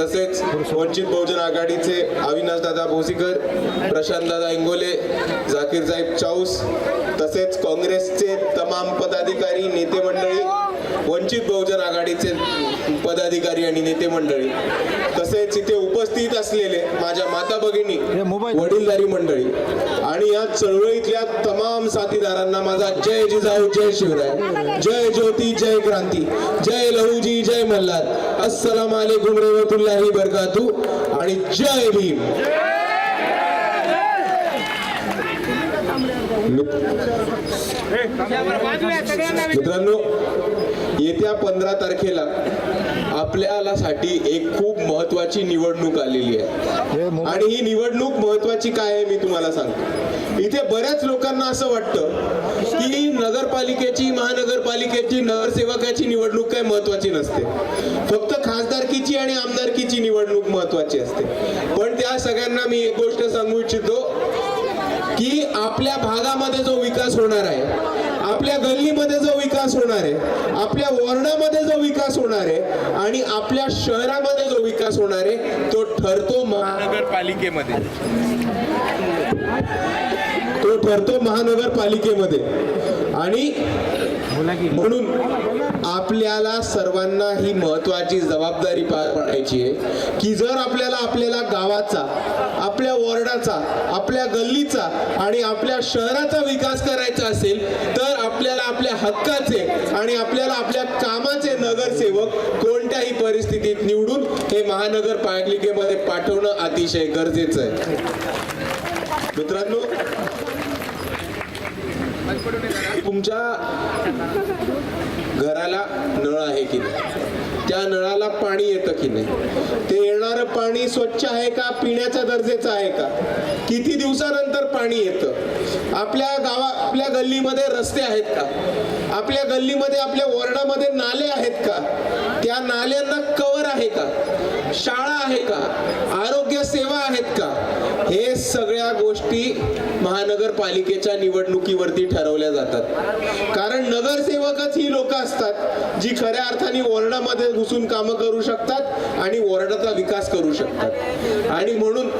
तसेच वंचित बहुजन आघाडीचे अविनाशदादा भोसीकर प्रशांतदादा इंगोले झाकीर साहेब चाऊस तसेच काँग्रेसचे तमाम पदाधिकारी नेते मंडळी वंचित बहुजन आघाडीचे पदाधिकारी आणि नेते मंडळी तसेच इथे उपस्थित असलेले माझ्या माता भगिनी वडीलधारी मंडळी आणि या चळवळीतल्या तमाम साथीदारांना माझा जय जिजाऊ जय शिवराय. जय ज्योती जय क्रांती. जय लहूजी जय मल्हार. अस्सलाम वालेकुम रहमतुल्लाही बरकातू आणि जय भीम. मित्रांनो येत्या पंधरा तारखेला आपल्याला साठी एक खूप महत्वाची निवडणूक आलेली आहे. आणि ही निवडणूक महत्वाची काय आहे मी तुम्हाला सांगतो. इथे बऱ्याच लोकांना असं वाटतं की नगरपालिकेची महानगरपालिकेची नगरसेवकाची निवडणूक काय महत्वाची नसते. फक्त खासदारकीची आणि आमदारकीची निवडणूक महत्वाची असते. पण त्या सगळ्यांना मी एक गोष्ट सांगू इच्छितो आपल्या भागामध्ये जो विकास होणार आहे आपल्या गल्लीमध्ये जो विकास होणार आहे आपल्या वॉर्डामध्ये जो विकास होणार आहे आणि आपल्या शहरामध्ये जो विकास होणार आहे तो ठरतो महानगरपालिकेमध्ये. तो ठरतो महानगरपालिकेमध्ये. आणि म्हणून आपल्याला सर्वांना ही महत्वाची जबाबदारी पार पाडायची आहे की जर आपल्याला आपल्याला गावाचा वॉर्डाचा आपल्या गल्लीचा आणि आपल्या शहराचा विकास करायचा असेल तर आपल्याला आपल्या हक्काचे आणि आपल्याला आपल्या कामाचे नगरसेवक कोणत्याही परिस्थितीत निवडून हे महानगरपालिकेमध्ये पाठवणं अतिशय गरजेचं आहे. मित्रांनो तुमच्या घराला नळ आहे की नाही? त्या नळाला पाणी येतं की नाही? ते येणारं पाणी स्वच्छ आहे का पिण्याच्या दर्जेचं आहे का? किती दिवसानंतर पाणी येतं? आपल्या गावा आपल्या गल्लीमध्ये रस्ते आहेत का? आपल्या गल्लीमध्ये आपल्या वॉर्डामध्ये नाले आहेत का? त्या नाल्यांना कवर आहे का? शाळा आहे का? आरोग्य सेवा आहेत का? हे सगळ्या गोष्टी महानगरपालिकेच्या निवडणुकीवरती ठरवल्या जातात. कारण नगरसेवकच ही लोक असतात जी खऱ्या अर्थाने वॉर्डामध्ये घुसून कामं करू शकतात आणि वॉर्डाचा विकास करू शकतात. आणि म्हणून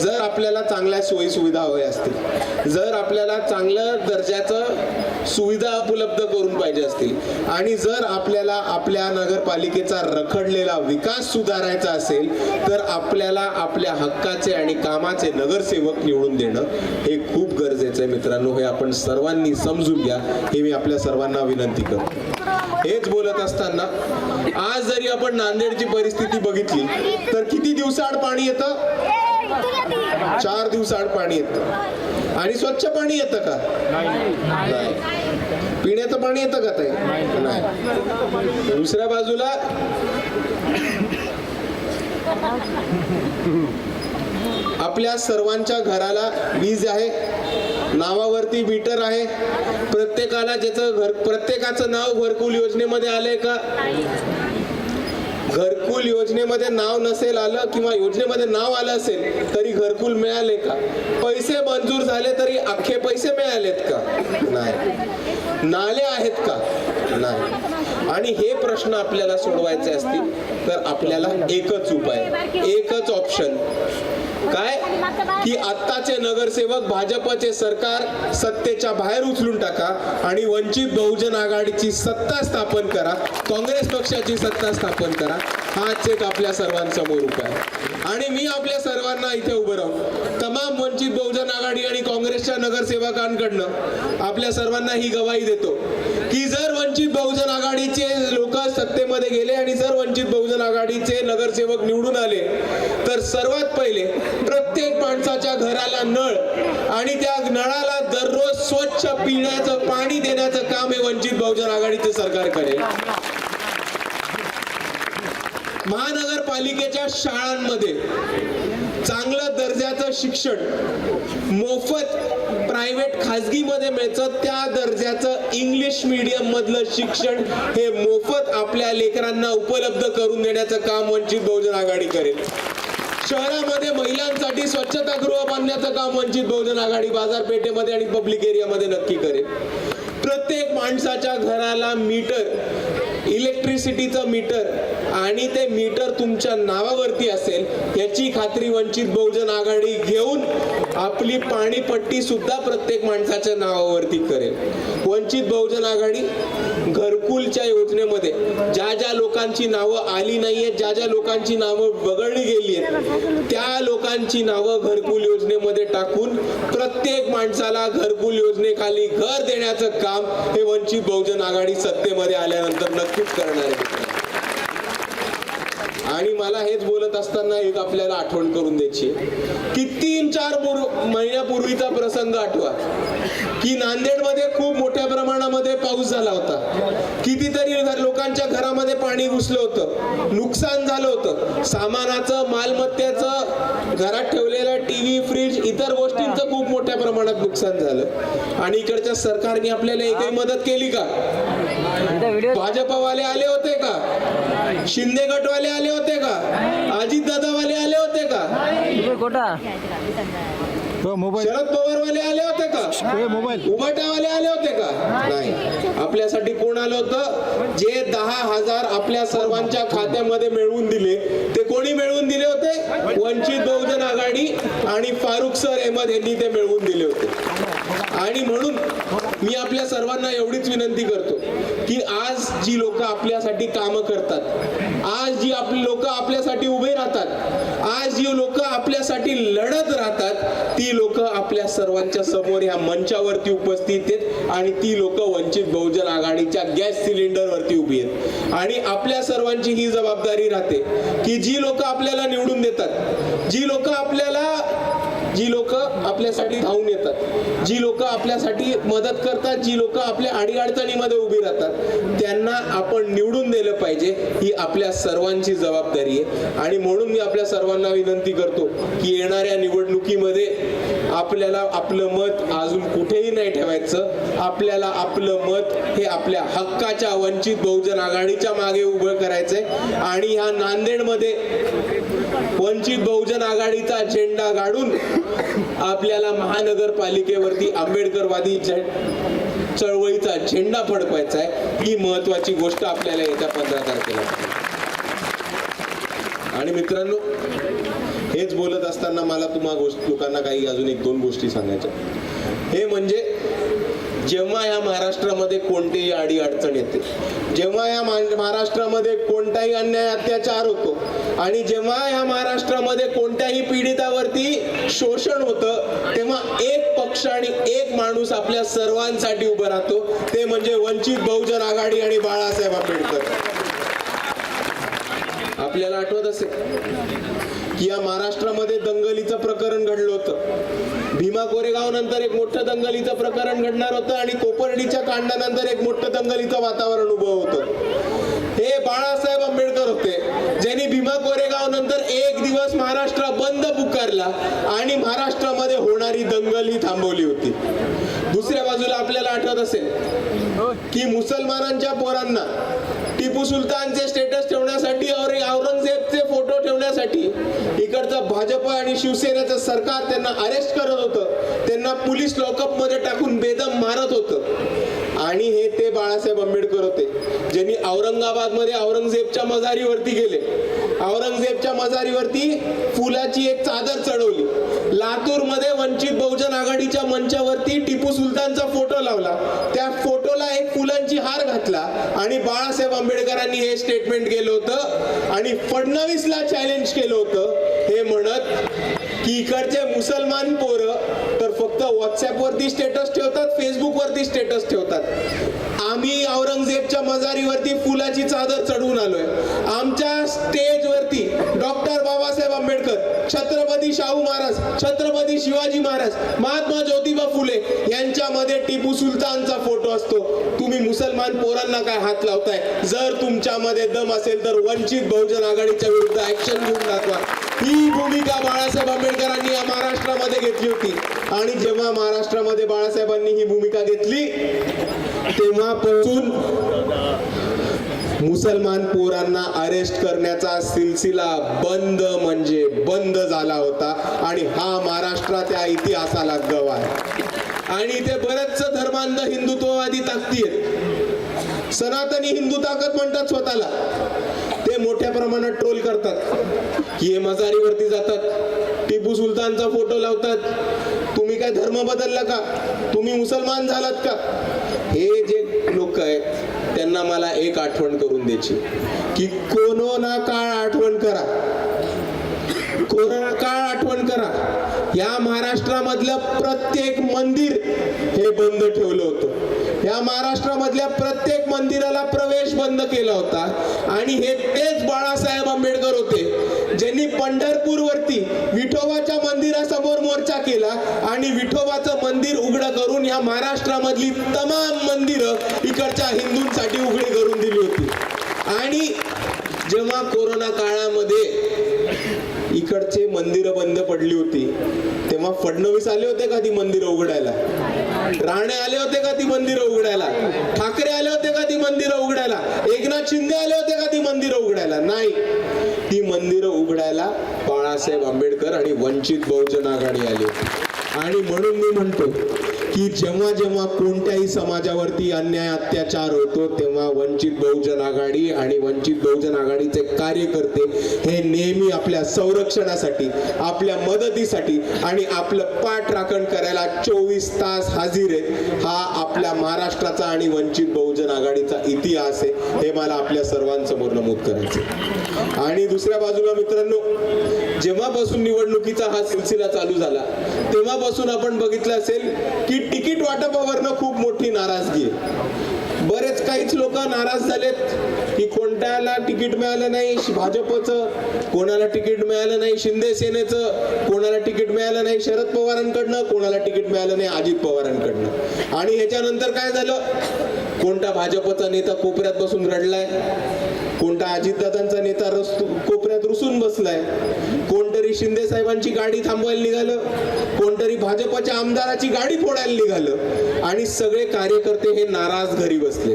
जर आपल्याला चांगल्या सोयी सुविधा हव्या असतील जर आपल्याला चांगल्या दर्जाचं सुविधा उपलब्ध करून पाहिजे असतील आणि जर आपल्याला आपल्या नगरपालिकेचा रखडलेला विकास सुधारायचा असेल तर आपल्याला आपल्या हक्काचे आणि कामाचे नगरसेवक निवडून देणं हे खूप गरजेचं आहे मित्रांनो. हे आपण सर्वांनी समजून घ्या. हे मी आपल्या सर्वांना विनंती करतो. हेच बोलत असताना आज जरी आपण नांदेडची परिस्थिती बघितली तर किती दिवसाआड पाणी येतं? चार दिवसाआड पाणी येतं. आणि स्वच्छ पाणी येतं का? नाही. पिण्याचं पाणी येतं का ते नाही. दुसऱ्या बाजूला आपल्या सर्वांच्या घराला वीज आहे नावावरती मीटर आहे. प्रत्येकाला ज्याचं घर प्रत्येकाचं नाव घरकुल योजनेमध्ये आलंय का? घरकुल योजनेमध्ये नाव नसेल आलं किंवा योजनेमध्ये नाव आलं असेल तरी घरकुल मिळाले का? पैसे मंजूर झाले तरी अख्खे पैसे मिळालेत का? नाही. नाले आहेत का? नाही. आणि हे प्रश्न आपल्याला सोडवायचे असतील तर आपल्याला एकच उपाय एकच ऑप्शन काय? की आत्ताचे नगरसेवक भाजपचे सरकार सत्तेच्या बाहेर उचलून टाका आणि वंचित बहुजन आघाडीची सत्ता स्थापन करा काँग्रेस पक्षाची सत्ता स्थापन करा. हाच एक आपल्या सर्वांसमोर उपाय. आणि मी आपल्या सर्वांना इथे उभं राहून तमाम वंचित बहुजन आघाडी आणि काँग्रेसच्या नगरसेवकांकडनं आपल्या सर्वांना ही गवाही देतो की जर वंचित बहुजन आघाडीचे लोक सत्तेमध्ये गेले आणि जर वंचित बहुजन आघाडीचे नगरसेवक निवडून आले तर सर्वात पहिले प्रत्येक माणसाच्या घराला नळ आणि त्या नळाला दररोज स्वच्छ पिण्याचं पाणी देण्याचं काम हे वंचित बहुजन आघाडीचे सरकार करेल. महानगरपालिकेच्या शाळांमध्ये चांगलं दर्जाचं शिक्षण मोफत प्रायव्हेट खाजगीमध्ये मिळतं. त्या दर्जाचं इंग्लिश मीडियम मधलं शिक्षण हे मोफत आपल्या लेकरांना उपलब्ध करून देण्याचं काम वंचित बहुजन आघाडी करेल. शहरामध्ये महिलांसाठी स्वच्छतागृह बांधण्याचं काम वंचित बहुजन आघाडी बाजारपेठेमध्ये आणि पब्लिक एरियामध्ये नक्की करेल. प्रत्येक माणसाच्या घराला मीटर इलेक्ट्रिसिटीचं मीटर आणि ते मीटर तुमच्या नावावरती असेल याची खात्री वंचित बहुजन आघाडी घेऊन आपली पाणीपट्टी सुद्धा प्रत्येक माणसाच्या नावावरती करेल. वंचित बहुजन आघाडी घरकुलच्या योजनेमध्ये ज्या ज्या लोकांची नावं आली नाहीयेत ज्या ज्या लोकांची नावं वगळली त्या लोकांची नावं घरकुल योजनेमध्ये टाकून प्रत्येक माणसाला घरकुल योजनेखाली घर देण्याचं काम हे वंचित बहुजन आघाडी सत्तेमध्ये आल्यानंतर नक्कीच करणार आहे. आणि मला हेच बोलत असताना एक आपल्याला आठवण करून द्यायची. की तीन चार पूर्व- महिन्यापूर्वीचा प्रसंग आठवा की नांदेडमध्ये खूप मोठ्या प्रमाणामध्ये पाऊस झाला होता. कितीतरी लोकांच्या घरामध्ये पाणी घुसलं होतं. नुकसान झालं होतं. सामानाचं मालमत्तेचं घरात ठेवलेल्या टीव्ही फ्रीज इतर गोष्टींचं खूप मोठ्या प्रमाणात नुकसान झालं. आणि इकडच्या सरकारने आपल्याला एकही मदत केली का? भाजपवाले आले होते का? शिंदे गटवाले आले होते का? अजित दादावाले आले होते का? कोटा. मोबाईल. शरद पवारवाले आले होते का? मोबाईल. उभाटावाले आले होते का? नाही. आपल्यासाठी कोण आलं होतं? जे दहा हजार आपल्या सर्वांच्या खात्यामध्ये मिळवून दिले ते कोणी मिळवून दिले होते? वंचित बहुजन आघाडी आणि फारुख सर अहमद यांनी ते मिळवून दिले होते. आणि म्हणून मी आपल्या सर्वांना एवढीच विनंती करतो की आज जी लोक आपल्यासाठी कामं करतात आज जी आपली लोक आपल्यासाठी उभे राहतात आज जी लोक आपल्यासाठी लढत राहतात ती लोक आपल्या सर्वांच्या समोर या मंचावरती उपस्थित आहेत आणि ती लोक वंचित बहुजन आघाडीच्या गॅस सिलेंडरवरती उभी आहेत. आणि आपल्या सर्वांची ही जबाबदारी राहते की जी लोक आपल्याला निवडून देतात जी लोक आपल्याला जी लोक आपल्यासाठी धावून येतात. जी लोक आपल्यासाठी मदत करतात जी लोक आपल्या अडीअडचणीमध्ये उभी राहतात त्यांना आपण निवडून दिलं पाहिजे ही आपल्या सर्वांची जबाबदारी आहे. आणि म्हणून मी आपल्या सर्वांना विनंती करतो की येणाऱ्या निवडणुकीमध्ये आपल्याला आपलं मत अजून कुठेही नाही ठेवायचं. आपल्याला आपलं मत हे आपल्या हक्काच्या वंचित बहुजन आघाडीच्या मागे उभं करायचंय. आणि ह्या नांदेडमध्ये वंचित बहुजन आघाडीचा झेंडा गाडून आपल्याला महानगरपालिकेवरती आंबेडकरवादी चळवळीचा झेंडा फडकवायचा आहे. ही महत्वाची गोष्ट आपल्याला येत्या पंधरा तारखेला. आणि मित्रांनो हेच बोलत असताना मला तुम्हा गोष्ट लोकांना काही अजून एक दोन गोष्टी सांगायच्या हे म्हणजे जेव्हा या महाराष्ट्रामध्ये कोणतीही आडी अडचण येते जेव्हा या महाराष्ट्रामध्ये कोणताही अन्याय अत्याचार होतो आणि जेव्हा या महाराष्ट्रामध्ये कोणत्याही पीडितावरती शोषण होतं तेव्हा एक पक्ष आणि एक माणूस आपल्या सर्वांसाठी उभं राहतो. ते म्हणजे वंचित बहुजन आघाडी आणि बाळासाहेब आंबेडकर. आपल्याला आठवत असेल की या महाराष्ट्रामध्ये दंगलीचं प्रकरण घडलं होतं. भीमा कोरेगाव नंतर एक मोठं दंगलीचं प्रकरण घडणार होतं आणि कोपर्डीच्या कांडानंतर एक मोठं दंगलीचं वातावरण उभं होतं. हे बाळासाहेब आंबेडकर होते ज्यांनी भीमा कोरेगाव नंतर एक दिवस महाराष्ट्र बंद पुकारला आणि महाराष्ट्रामध्ये होणारी दंगल ही थांबवली होती. दुसऱ्या बाजूला आपल्याला आठवत असेल की मुसलमानांच्या पोरांना टिपू सुलतानचे स्टेटस ठेवण्यासाठी औरंगजेबचे फोटो ठेवण्यासाठी इकडचं भाजप आणि शिवसेनेचं सरकार त्यांना अरेस्ट करत होतं. त्यांना पोलीस लॉकअपमध्ये टाकून बेदम मारत होतं. आणि हे ते बाळासाहेब आंबेडकर होते ज्यांनी औरंगाबादमध्ये औरंगजेबच्या मजारीवरती गेले. औरंगजेबच्या मजारीवरती फुलाची एक चादर चढवली. लातूरमध्ये वंचित बहुजन आघाडीच्या मंचावरती टिपू सुलतानचा फोटो लावला. त्या फोटोला एक फुलांची हार घातला आणि बाळासाहेब आंबेडकरांनी हे स्टेटमेंट केलं होतं. आणि फडणवीसला चॅलेंज केलं होतं. हे म्हणत की इकडचे मुसलमान पोरं तर फक्त व्हॉट्सअपवरती स्टेटस ठेवतात फेसबुकवरती स्टेटस ठेवतात. आम्ही औरंगजेबच्या मजारीवरती फुलाची चादर चढवून आलोय. आमच्या स्टेजवरती डॉक्टर बाबासाहेब आंबेडकर छत्रपती शाहू महाराज छत्रपती शिवाजी महाराज महात्मा ज्योतिबा फुले यांच्यामध्ये टिपू सुलतानचा फोटो असतो. तुम्ही मुसलमान पोरांना काय हात लावताय? जर तुमच्यामध्ये दम असेल तर वंचित बहुजन आघाडीच्या विरुद्ध ऍक्शन घेऊन दाखवा. ही भूमिका बाळासाहेब आंबेडकरांनी या महाराष्ट्रामध्ये घेतली होती. आणि जेव्हा महाराष्ट्रामध्ये बाळासाहेबांनी ही भूमिका घेतली तेव्हापासून मुसलमान पोरांना अरेस्ट करण्याचा सिलसिला बंद म्हणजे बंद झाला होता आणि हा महाराष्ट्राच्या इतिहासाला गव आहे. आणि इथे बरेचसे धर्मांध हिंदुत्ववादी ताकदी आहेत. सनातनी हिंदू ताकद म्हणतात स्वतःला. ते मोठ्या प्रमाणात ट्रोल करतात. की हे मजारीवरती जातात. टिपू सुलतानचा फोटो लावतात. तुम्ही काय धर्म बदलला का? तुम्ही मुसलमान झालात का? हे जे लोक आहेत त्यांना मला एक आठवण करून द्यायची. की कोरोना काळ आठवण करा. कोरोना काळ आठवण करा. या महाराष्ट्रामधलं प्रत्येक मंदिर हे बंद ठेवलं महाराष्ट्रामधल्या प्रत्येक मंदिराला प्रवेश बंद केला होता. आणि हे तेच बाळासाहेब आंबेडकर होते ज्यांनी पंढरपूर वरती विठोबाच्या मंदिरासमोर मोर्चा केला आणि विठोबाचं मंदिर उघडं करून या महाराष्ट्रामधली तमाम मंदिरं इकडच्या हिंदूंसाठी उघडी करून दिली होती. आणि जेव्हा कोरोना काळामध्ये इकडचे मंदिरं बंद पडली होती तेव्हा फडणवीस आले होते का ती मंदिरं उघडायला? राणे आले होते का ती मंदिरं उघडायला? ठाकरे आले होते का ती मंदिरं उघडायला? एकनाथ शिंदे आले होते का ती मंदिरं उघडायला? नाही. ती मंदिरं उघडायला बाळासाहेब आंबेडकर आणि वंचित बहुजन आघाडी आली आणि म्हणून मी म्हणतो की जेव्हा जेव्हा कोणत्याही समाजावरती अन्याय अत्याचार होतो तेव्हा वंचित बहुजन आघाडी आणि वंचित बहुजन आघाडीचे कार्यकर्ते हे नेहमी आपल्या संरक्षणासाठी आपल्या मदतीसाठी आणि आपलं पाठ राखण करायला चोवीस तास हजीर आहेत हा आपल्या महाराष्ट्राचा आणि वंचित बहुजन आघाडीचा इतिहास आहे हे मला आपल्या सर्वांसमोर नमूद करायचं आणि दुसऱ्या बाजूला मित्रांनो जेव्हापासून निवडणुकीचा हा सिलसिला चालू झाला तेव्हापासून आपण बघितलं असेल की तिकीट वाटपावरनं खूप मोठी नाराजगी बरेच काहीच लोक नाराज झालेत की कोणत्याला तिकीट मिळालं नाही भाजपचं कोणाला तिकीट मिळालं नाही शिंदे सेनेचं कोणाला तिकीट मिळालं नाही शरद पवारांकडनं कोणाला तिकीट मिळालं नाही अजित पवारांकडनं. आणि ह्याच्यानंतर काय झालं? कोणता भाजपचा नेता कोपऱ्यात बसून रडलाय? कोणता अजितदादांचा नेता रस्तू कोपऱ्यात रुसून बसलाय? कोणतरी शिंदे साहेबांची गाडी थांबवायला निघालं कोणतरी भाजपच्या आमदाराची गाडी फोडायला निघालं आणि सगळे कार्यकर्ते हे नाराज घरी बसले.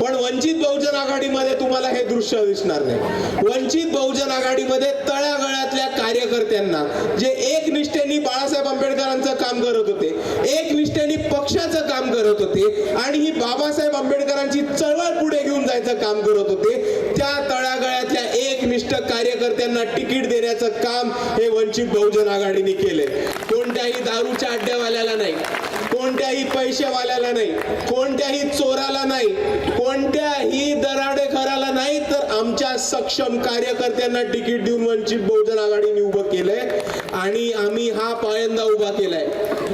पण वंचित बहुजन आघाडीमध्ये तुम्हाला हे दृश्य दिसणार नाही. वंचित बहुजन आघाडीमध्ये तळागळातल्या कार्यकर्त्यांना जे एक निष्ठेने बाळासाहेब आंबेडकरांचं काम करत होते एक निष्ठेने पक्षाचं काम करत होते आणि ही बाबासाहेब आंबेडकरांची चळवळ पुढे घेऊन जायचं काम करत होते त्या तळागळ्यातल्या एक निष्ठ कार्यकर्त्यांना तिकीट देण्याचं काम हे वंचित बहुजन आघाडीने केले कोणत्याही दारूच्या अड्ड्यावाल्याला नाही कोणत्याही पैशावाल्याला नाही कोणत्याही चोराला नाही कोणत्याही दराडेखराला नाही तर आमच्या सक्षम कार्यकर्त्यांना तिकीट देऊन वंचित बहुजन आघाडीने उभं केलंय. आणि आम्ही हा पायंदा उभा केलाय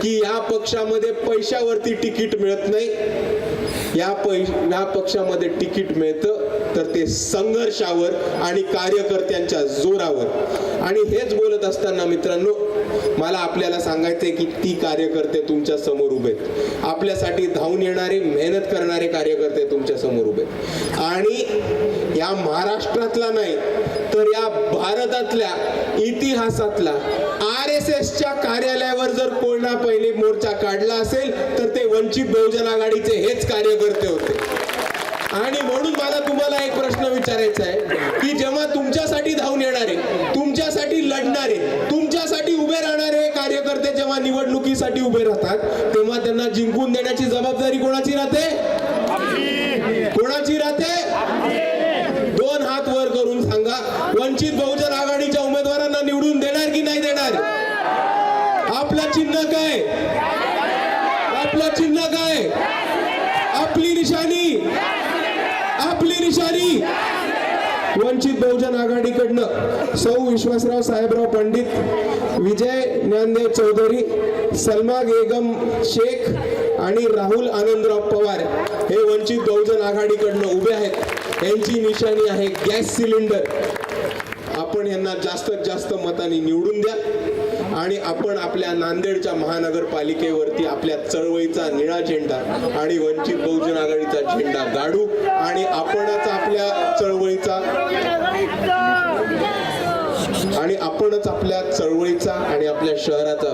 की या पक्षामध्ये पैशावरती तिकीट मिळत नाही. या पै या पक्षामध्ये तिकीट मिळतं. तर ते संघर्षावर आणि कार्यकर्त्यांच्या जोरावर. आणि हेच बोलत असताना मित्रांनो मला आपल्याला सांगायचंय की ती कार्यकर्ते तुमच्यासमोर उभे आहेत. आपल्यासाठी धावून येणारे मेहनत करणारे कार्यकर्ते तुमच्यासमोर उभे आहेत. आणि या महाराष्ट्रातला नाही तर या भारतातल्या इतिहासातला आर एस एसच्या कार्यालयावर जर कोणा पहिले मोर्चा काढला असेल तर ते वंचित बहुजन आघाडीचे हेच कार्यकर्ते होते. आणि म्हणून मला तुम्हाला एक प्रश्न विचारायचा आहे की जेव्हा तुमच्यासाठी धावून येणारे तुमच्यासाठी लढणारे तुमच्यासाठी उभे राहणारे कार्यकर्ते जेव्हा निवडणुकीसाठी उभे राहतात तेव्हा त्यांना जिंकून देण्याची जबाबदारी कोणाची राहते कोणाची राहते दोन हात वर करून सांगा वंचित बहुजन आघाडीच्या उमेदवारांना निवडून देणार की नाही देणार आपलं चिन्ह काय आपलं चिन्ह काय आपली निशाणी आपली निशाणी वंचित बहुजन आघाडीकडनं सौ विश्वासराव साहेबराव पंडित विजय ज्ञानदेव चौधरी सलमा बेगम शेख आणि राहुल आनंदराव पवार हे वंचित बहुजन आघाडीकडनं उभे आहेत. यांची निशाणी आहे गॅस सिलेंडर. आपण यांना जास्तीत जास्त मताने निवडून द्या. आणि आपण आपल्या नांदेडच्या महानगरपालिकेवरती आपल्या चळवळीचा निळा झेंडा आणि वंचित बहुजन आघाडीचा झेंडा गाडू आणि आपणच आपल्या चळवळीचा आणि आपणच आपल्या चळवळीचा आणि आपल्या शहराचा